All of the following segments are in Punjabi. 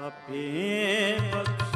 ਆਪੇ ਬਖਸ਼।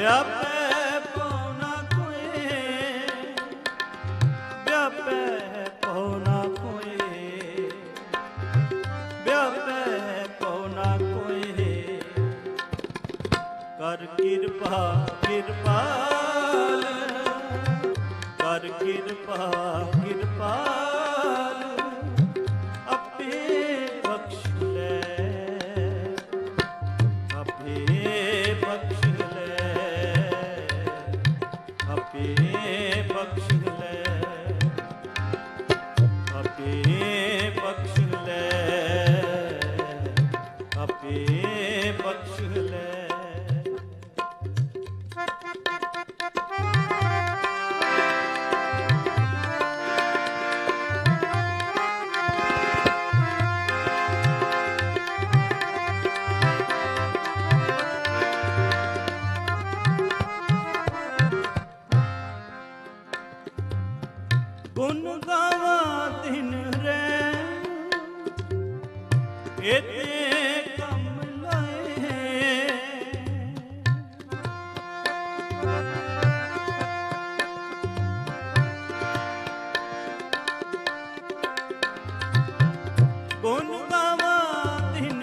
Yep. ਗੁਣ ਗਾਵਾ ਕੰਮ ਲਾਏ। ਗੁਣ ਗਾਵਾ ਦਿਨ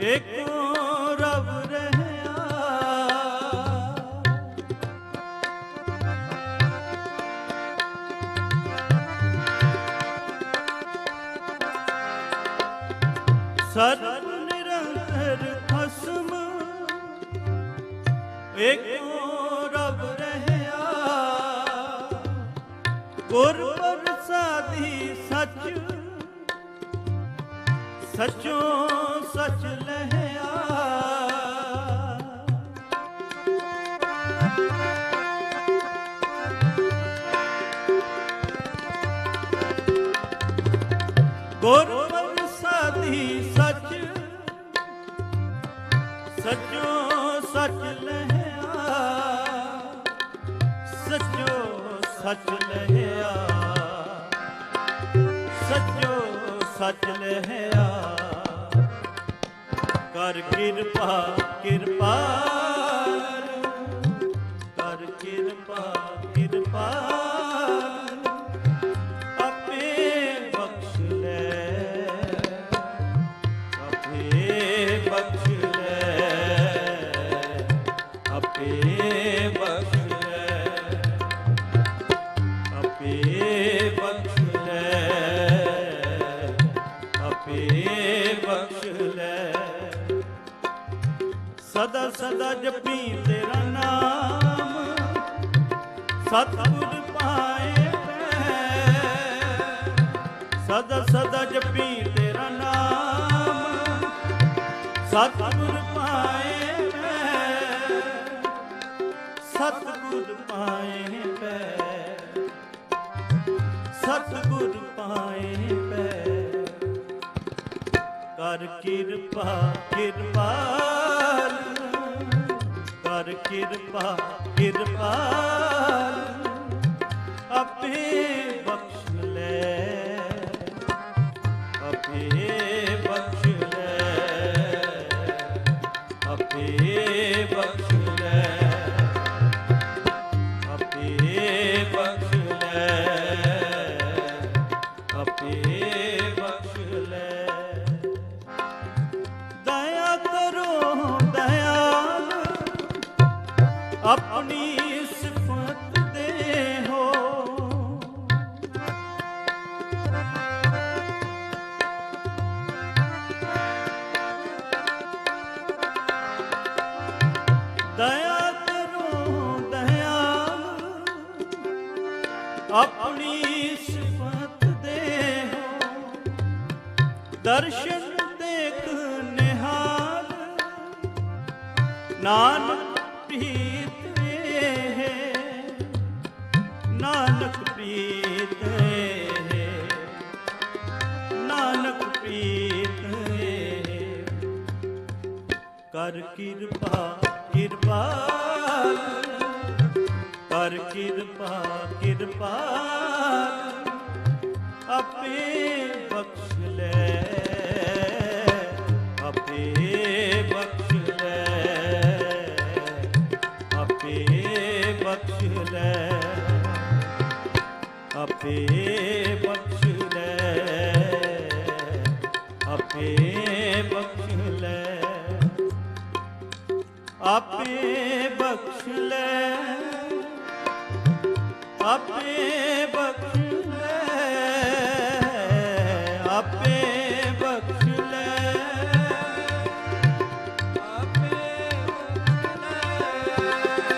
ਏਕੋ ਰਬ ਰਹਿਆ। ਸਰਬ ਨਿਰੰਤਰ ਖਸਮ ਏਕੋ ਰਬ ਰਹਿਆ। ਗੁਰ ਪ੍ਰਸਾਦੀ ਸਚ ਸਚੋ ਸਚ ਲਹਿਆ। ਗੁਰ ਪ੍ਰਸਾਦੀ ਸਚ ਸਚੋ ਸਚ ਲਹਿਆ। ਸਚੋ ਸਚ ਲਹਿਆ। ਸਚ ਲਹਿਆ ਕਰ ਕਿਰਪਾ ਕਿਰਪਾ ਸਦਾ ਸਦਾ ਜਪੀ ਤੇਰਾ ਨਾਮ। ਸਤਿਗੁਰ ਪਾਏ ਮੈਂ। ਸਦਾ ਸਦਾ ਜਪੀ ਤੇਰਾ ਨਾਮ। ਸਤਿਗੁਰ ਪਾਏ ਸਤਿਗੁਰ ਪਾਏ ਮੈਂ। ਸਤਿਗੁਰ ਪਾਏ ਮੈਂ। ਕਰ ਕਿਰਪਾ ਕਿਰਪਾਲ ਕਿਰਪਾ ਕਿਰਪਾਲ ਆਪੇ ਬਖਸ਼ ਲੈ। ਆਪੇ ਬਖਸ਼ ਲੈ। ਆਪੇ ਬਖਸ਼ ਲੈ। ਆਪੇ ਬਖਸ਼ ਲੈ। ਆਪੇ ਦਰਸ਼ਨ ਦੇਖ ਨਿਹਾਲ। ਨਾਨਕ ਪ੍ਰੀਤ ਹੈ। ਨਾਨਕ ਪ੍ਰੀਤ ਹੈ। ਨਾਨਕ ਪ੍ਰੀਤ ਹੈ। ਕਰ ਕਿਰਪਾ ਕਿਰਪਾਲ ਕਰ ਕਿਰਪਾ ਕਿਰਪਾਲ ਆਪੇ ਬਖਸ਼ ਲੈ। ਆਪੇ ਬਖਸ਼ ਲੈ ਆਪੇ ਬਖਸ਼ ਲੈ ਆਪੇ ਬਖਸ਼ ਲੈ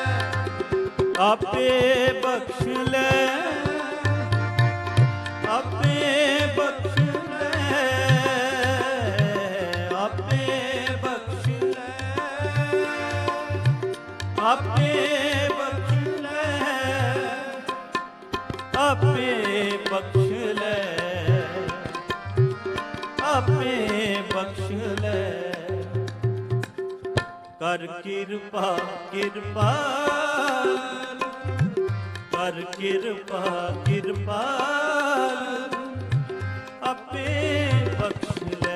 ਆਪੇ ਕਰ ਕਿਰਪਾ ਕਿਰਪਾ। ਕਰ ਕਿਰਪਾ ਕਿਰਪਾ। ਆਪੇ ਬਖਸ਼